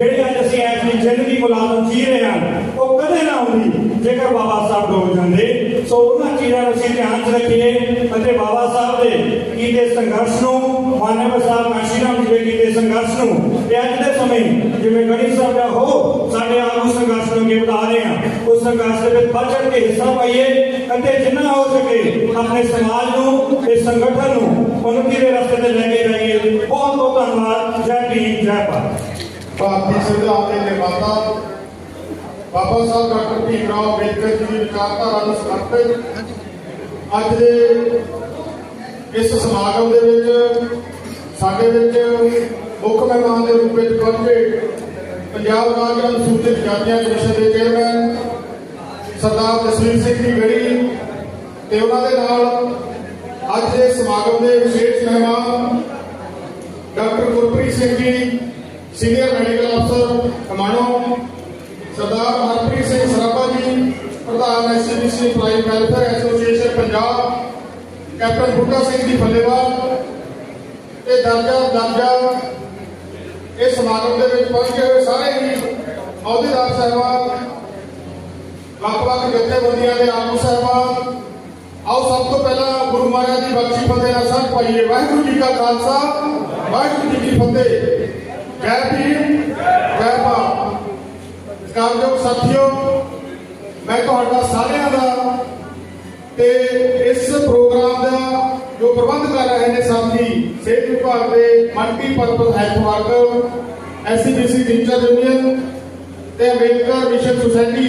ਜਿਹੜੀ ਅੱਜ ਅਸੀਂ ਐਸੀ ਜ਼ਿੰਦਗੀ ਮੁਲਾਜ਼ਮ ਜੀ ਰਹੇ ਹਾਂ, ਉਹ ਕਦੇ ਨਾ ਹੁੰਦੀ ਜੇਕਰ ਬਾਬਾ ਸਾਹਿਬ ਡੋਲ ਜਾਂਦੇ। ਸੋ ਉਹਨਾਂ ਚੀਜ਼ਾਂ ਨੂੰ ਅਸੀਂ ਧਿਆਨ 'ਚ ਰੱਖੀਏ ਅਤੇ ਬਾਬਾ ਸਾਹਿਬ ਦੇ ਕੀਤੇ ਸੰਘਰਸ਼ ਨੂੰ, ਮਾਨਵ ਸਾਹਿਬ ਕਾਸ਼ੀ ਜੀ ਦੇ ਕੀਤੇ ਸੰਘਰਸ਼ ਨੂੰ, ਤੇ ਅੱਜ ਦੇ ਸਮੇਂ ਜਿਵੇਂ ਗਣੀ ਸਾਹਿਬ ਦਾ ਹੋ, ਸਾਡੇ ਆਪ ਉਸ ਸੰਘਰਸ਼ ਨੂੰ ਅੱਗੇ ਵਧਾ ਰਹੇ ਹਾਂ। ਉਸ ਸੰਘਰਸ਼ ਦੇ ਵਿੱਚ ਵੱਧ ਚੜ ਕੇ ਹਿੱਸਾ ਪਾਈਏ ਅਤੇ ਜਿੰਨਾ ਹੋ ਸਕੇ ਆਪਣੇ ਸਮਾਜ ਨੂੰ ਤੇ ਸੰਗਠਨ ਨੂੰ ਉન્નਤੀ ਦੇ ਰਸਤੇ ਤੇ ਲੈ ਕੇ ਜਾਈਏ। ਬਹੁਤ ਬਹੁਤ ਧੰਨਵਾਦ। ਜੈ ਭੀਮ, ਜੈ ਭਾਰਤ। ਭਾਰਤੀ ਸੰਵਿਧਾਨ ਦੇ ਨਿਰਮਾਤਾ, ਬਾਬਾ ਸਾਹਿਬ ਡਾਕਟਰ ਭੀਮ ਰਾਓ ਅੰਬੇਦਕਰ ਜੀ ਦੀ ਵਿਚਾਰਧਾਰਾ ਨੂੰ ਸਮਰਪਿਤ ਅੱਜ ਦੇ ਇਸ ਸਮਾਗਮ ਦੇ ਵਿੱਚ ਸਾਡੇ ਵਿੱਚ ਮੁੱਖ ਮਹਿਮਾਨ ਦੇ ਰੂਪ ਵਿੱਚ ਪਹੁੰਚੇ ਪੰਜਾਬ ਰਾਜ ਅਨੁਸੂਚਿਤ ਜਾਤੀਆਂ ਕਮਿਸ਼ਨ ਦੇ ਚੇਅਰਮੈਨ ਸਰਦਾਰ ਜਸਵੀਰ ਸਿੰਘ ਜੀ ਗੜੀ ਤੇ ਉਹਨਾਂ ਦੇ ਨਾਲ ਅੱਜ ਦੇ ਸਮਾਗਮ ਦੇ ਵਿਸ਼ੇਸ਼ ਮਹਿਮਾਨ ਡਾਕਟਰ ਗੁਰਪ੍ਰੀਤ ਸਿੰਘ ਜੀ ਸੀਨੀਅਰ ਮੈਡੀਕਲ ਅਫਸਰ ਕਮਾਣੋ ਸਰਦਾਰ ਹਰਪ੍ਰੀਤ ਸਿੰਘ ਸਰਾਭਾ ਜੀ ਪ੍ਰਧਾਨ SCBC prime welfare association Punjab captain Buddha Singh ji Fallewal ਤੇ ਦਰਜਾ ਦਰਜਾ ਇਸ ਸਮਾਗਮ ਦੇ ਵਿੱਚ ਪਹੁੰਚੇ ਹੋਏ ਸਾਰੇ ਹੀ ਅਹੁਦੇਦਾਰ ਸਾਹਿਬਾਨ ਵੱਖ-ਵੱਖ ਜਥੇਬੰਦੀਆਂ ਦੇ ਆਗੂ ਸਾਹਿਬਾਨ ਆਓ ਸਭ ਤੋਂ ਪਹਿਲਾਂ ਗੁਰੂ ਮਹਾਰਾਜ ਦੀ ਬਖਸ਼ੀ ਫਤਿਹ ਨਾਲ ਸਾਂਝ ਪਾਈਏ ਵਾਹਿਗੁਰੂ ਜੀ ਕਾ ਖਾਲਸਾ ਵਾਹਿਗੁਰੂ ਜੀ ਕੀ ਫਤਿਹ ਜੈ ਭੀਮ, ਜੈ ਭਾਰਤ। ਸਤਿਕਾਰਯੋਗ ਸਾਥੀਓ, ਮੈਂ ਤੁਹਾਡਾ ਸਾਰਿਆਂ ਦਾ ਤੇ ਇਸ ਪ੍ਰੋਗਰਾਮ ਦਾ ਜੋ ਪ੍ਰਬੰਧ ਕਰ ਰਹੇ ਨੇ ਸਾਥੀ, ਸਿਹਤ ਵਿਭਾਗ ਦੇ multipurpose health worker SCBC teacher union ਤੇ ਅੰਬੇਦਕਰ ਮਿਸ਼ਨ ਸੁਸਾਇਟੀ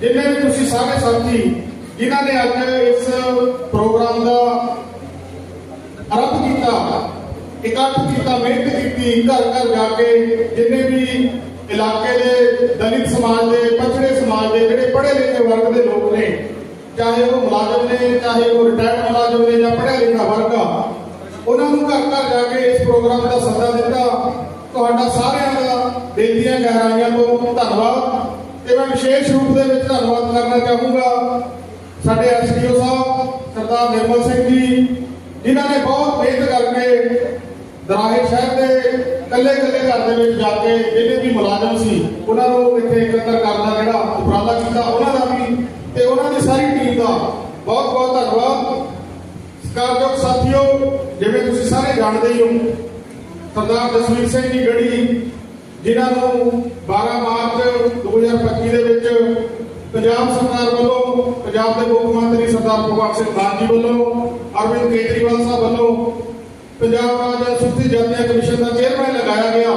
ਜਿਨ੍ਹਾਂ ਨੇ ਤੁਸੀਂ ਸਾਰੇ ਸਾਥੀ, ਜਿਨ੍ਹਾਂ ਨੇ ਅੱਜ ਇਸ ਪ੍ਰੋਗਰਾਮ ਦਾ ਆਰੰਭ ਕੀਤਾ, ਇਕੱਠ ਕੀਤਾ, ਮਿਹਨਤ ਕੀਤੀ ਘਰ ਘਰ ਜਾ ਕੇ ਜਿੰਨੇ ਵੀ ਇਲਾਕੇ ਦੇ ਦਲਿਤ ਸਮਾਜ ਦੇ, ਪਛੜੇ ਸਮਾਜ ਦੇ, ਜਿਹੜੇ ਪੜ੍ਹੇ ਲਿਖੇ ਵਰਗ ਦੇ ਲੋਕ ਨੇ, ਚਾਹੇ ਉਹ ਮੁਲਾਜ਼ਮ ਨੇ, ਚਾਹੇ ਉਹ ਰਿਟਾਇਰਡ ਮੁਲਾਜ਼ਮ ਨੇ ਜਾਂ ਪੜ੍ਹਿਆ ਲਿਖਿਆ ਵਰਗ, ਉਹਨਾਂ ਨੂੰ ਘਰ ਘਰ ਜਾ ਕੇ ਇਸ ਪ੍ਰੋਗਰਾਮ ਦਾ ਸੱਦਾ ਦਿੱਤਾ। ਤੁਹਾਡਾ ਸਾਰਿਆਂ ਦਾ ਦਿਲ ਦੀਆਂ ਗਹਿਰਾਈਆਂ ਤੋਂ ਧੰਨਵਾਦ ਤੇ ਮੈਂ ਵਿਸ਼ੇਸ਼ ਰੂਪ ਦੇ ਵਿੱਚ ਧੰਨਵਾਦ ਕਰਨਾ ਚਾਹੂੰਗਾ ਸਾਡੇ ਐਸਡੀਓ ਸਾਹਿਬ, ਸਰਦਾਰ ਨਿਰਮਲ ਸਿੰਘ ਜੀ, ਜਿਨ੍ਹਾਂ ਨੇ ਬਹੁਤ ਮਿਹਨਤ ਕਰਕੇ ਦਰਾਹੇ ਸ਼ਹਿਰ ਦੇ ਕੱਲੇ ਕੱਲੇ ਘਰ ਦੇ ਵਿੱਚ ਜਾ ਕੇ ਜਿਹੜੇ ਵੀ ਮੁਲਾਜ਼ਮ ਸੀ, ਉਹਨਾਂ ਨੂੰ ਇੱਥੇ ਇਕੱਤਰ ਕਰਨ ਜਿਹੜਾ ਉਪਰਾਲਾ ਕੀਤਾ, ਉਹਨਾਂ ਦਾ ਵੀ ਤੇ ਉਹਨਾਂ ਦੀ ਸਾਰੀ ਟੀਮ ਦਾ ਬਹੁਤ ਬਹੁਤ ਧੰਨਵਾਦ। ਸਤਿਕਾਰਯੋਗ ਸਾਥੀਓ, ਜਿਵੇਂ ਤੁਸੀਂ ਸਾਰੇ ਜਾਣਦੇ ਹੀ ਹੋ, ਸਰਦਾਰ ਜਸਵੀਰ ਸਿੰਘ ਜੀ ਗੜੀ, ਜਿਨ੍ਹਾਂ ਨੂੰ 12 ਮਾਰਚ 2025 ਦੇ ਵਿੱਚ ਪੰਜਾਬ ਸਰਕਾਰ ਵੱਲੋਂ, ਪੰਜਾਬ ਦੇ ਮੁੱਖ ਮੰਤਰੀ ਸਰਦਾਰ ਭਗਵੰਤ ਸਿੰਘ ਮਾਨ ਜੀ ਵੱਲੋਂ, ਅਰਵਿੰਦ ਕੇਜਰੀਵਾਲ ਸਾਹਿਬ ਵੱਲੋਂ ਪੰਜਾਬ ਰਾਜ ਅਨੁਸੂਚਿਤ ਜਾਤੀਆਂ ਕਮਿਸ਼ਨ ਦਾ ਚੇਅਰਮੈਨ ਲਗਾਇਆ ਗਿਆ।